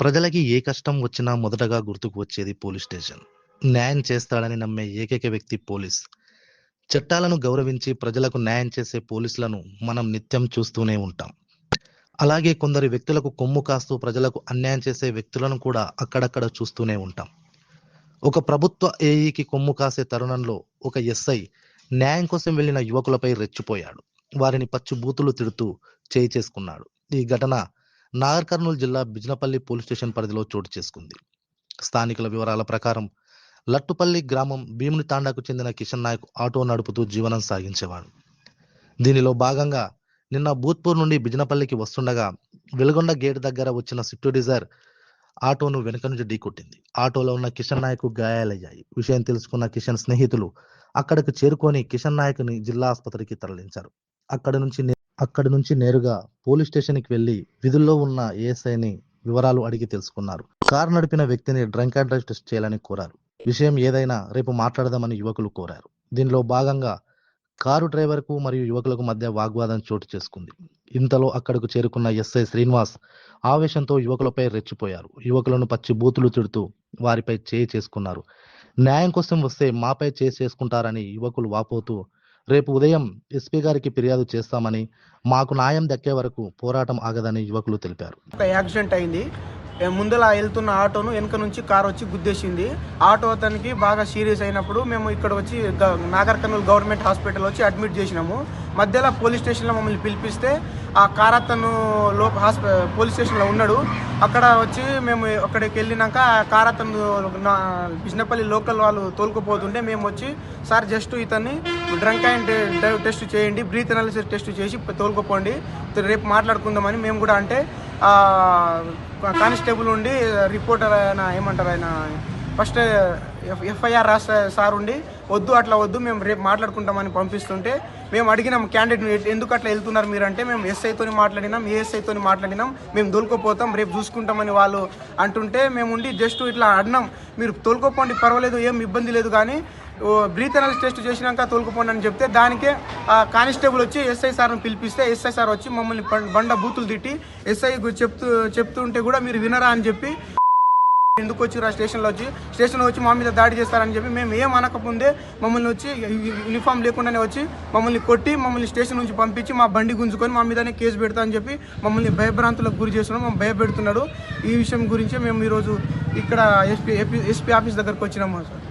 ప్రజలకి ఏ కష్టం వచ్చినా మొదటగా గుర్తుకు వచ్చేది పోలీస్ స్టేషన్. న్యాయం చేస్తాడని నమ్మే ఏకైక వ్యక్తి పోలీస్. చట్టాలను గౌరవించి ప్రజలకు న్యాయం చేసే పోలీసులను మనం నిత్యం చూస్తూనే ఉంటాం. అలాగే కొందరు వ్యక్తులకు కొమ్ము కాస్తూ ప్రజలకు అన్యాయం చేసే వ్యక్తులను కూడా అక్కడక్కడ చూస్తూనే ఉంటాం. ఒక ప్రభుత్వ ఏఈకి కొమ్ము కాసే తరుణంలో ఒక ఎస్ఐ న్యాయం కోసం వెళ్ళిన యువకులపై రెచ్చిపోయాడు. వారిని పచ్చి బూతులు తిడుతూ చేయి చేసుకున్నాడు. ఈ ఘటన నాగర్ కర్నూలు జిల్లా బిజినపల్లి పోలీస్ స్టేషన్ పరిధిలో చోటు చేసుకుంది. స్థానికుల వివరాల ప్రకారం లట్టుపల్లి గ్రామం భీముని తాండాకు చెందిన కిషన్ నాయక్ ఆటో నడుపుతూ జీవనం సాగించేవాడు. దీనిలో భాగంగా నిన్న భూత్పూర్ నుండి బిజినపల్లికి వస్తుండగా వెలుగొండ గేట్ దగ్గర వచ్చిన స్విఫ్ట్ డిజైర్ ఆటోను వెనుక నుంచి ఢీకొట్టింది. ఆటోలో ఉన్న కిషన్ నాయక్ గాయాలయ్యాయి. విషయం తెలుసుకున్న కిషన్ స్నేహితులు అక్కడికి చేరుకొని కిషన్ నాయక్ని జిల్లా ఆసుపత్రికి తరలించారు. అక్కడి నుంచి అక్కడి నుంచి నేరుగా పోలీస్ స్టేషన్కి వెళ్ళి విధుల్లో ఉన్న ఏఎస్ఐని వివరాలు అడిగి తెలుసుకున్నారు. కారు నడిపిన వ్యక్తిని డ్రంక్ అండ్ డ్రైవ్ టెస్ట్ చేయాలని కోరారు. విషయం ఏదైనా రేపు మాట్లాడదామని యువకులు కోరారు. దీనిలో భాగంగా కారు డ్రైవర్కు మరియు యువకులకు మధ్య వాగ్వాదం చోటు చేసుకుంది. ఇంతలో అక్కడకు చేరుకున్న ఎస్ఐ శ్రీనివాస్ ఆవేశంతో యువకులపై రెచ్చిపోయారు. యువకులను పచ్చి బూతులు తిడుతూ వారిపై చేయి చేసుకున్నారు. న్యాయం కోసం వస్తే మాపై చేయి చేసుకుంటారని యువకులు వాపోతూ రేపు ఉదయం ఎస్పీ గారికి ఫిర్యాదు చేస్తామని మాకు న్యాయం దక్కే వరకు పోరాటం ఆగదని యువకులు తెలిపారు. ఒక యాక్సిడెంట్ అయింది. ముందలా ముందల వెళ్తున్న ఆటోను వెనక నుంచి కార్ వచ్చి గుద్దేసింది. ఆటో అతనికి బాగా సీరియస్ అయినప్పుడు మేము ఇక్కడ వచ్చి నాగర్ కర్నూలు గవర్నమెంట్ హాస్పిటల్ వచ్చి అడ్మిట్ చేసినాము. మధ్యలో పోలీస్ స్టేషన్లో మమ్మల్ని పిలిపిస్తే ఆ కార్ అతను లో హాస్ప పోలీస్ స్టేషన్లో ఉన్నాడు. అక్కడ వచ్చి మేము అక్కడికి వెళ్ళినాక ఆ కార్ అతను నా బిజినపల్లి లోకల్ వాళ్ళు తోలుకుపోతుంటే మేము వచ్చి సార్ జస్ట్ ఇతన్ని డ్రంక్ అండ్ డ్రైవ్ టెస్ట్ చేయండి బ్రీత్ అనాలిసిస్ టెస్ట్ చేసి తోలుకుపోండి. రేపు మాట్లాడుకుందామని మేము కూడా అంటే కానిస్టేబుల్ ఉండి రిపోర్టర్ ఆయన ఏమంటారు ఆయన? ఫస్ట్ ఎఫ్ ఎఫ్ఐఆర్ రాసే సార్ ఉండి వద్దు అట్లా వద్దు మేము రేపు మాట్లాడుకుంటామని పంపిస్తుంటే మేము అడిగినాం క్యాండిడేట్ ఎందుకు అట్లా వెళ్తున్నారు మీరు అంటే మేము ఎస్ఐతోని మాట్లాడినాం ఏఎస్ఐతో మాట్లాడినాం మేము తోలుకోపోతాం రేపు చూసుకుంటామని వాళ్ళు అంటుంటే మేము ఉండి జస్ట్ ఇట్లా అడినాం మీరు తోలుకోపోండి పర్వాలేదు ఏం ఇబ్బంది లేదు కానీ బ్రీత్ అనాలిస్ టెస్ట్ చేసినాక తోలుకుపోండి అని చెప్తే దానికే ఆ కానిస్టేబుల్ వచ్చి ఎస్ఐ సార్ని పిలిపిస్తే ఎస్ఐ సార్ వచ్చి మమ్మల్ని బండ బూతులు తిట్టి ఎస్ఐ చెప్తూ చెప్తుంటే కూడా మీరు వినరా అని చెప్పి ఎందుకు వచ్చి స్టేషన్లో వచ్చి? స్టేషన్లో వచ్చి మా మీద దాడి చేస్తారని చెప్పి మేము ఏం అనకముందే మమ్మల్ని వచ్చి యూనిఫామ్ లేకుండానే వచ్చి మమ్మల్ని కొట్టి మమ్మల్ని స్టేషన్ నుంచి పంపించి మా బండి గుంజుకొని మా మీదనే కేసు పెడతా అని చెప్పి మమ్మల్ని భయభ్రాంతులకు గురి చేస్తున్నాం మమ్మల్ని భయపెడుతున్నాడు. ఈ విషయం గురించే మేము ఈరోజు ఇక్కడ ఎస్పీ ఎస్పీ ఆఫీస్ దగ్గరకు వచ్చినాము సార్.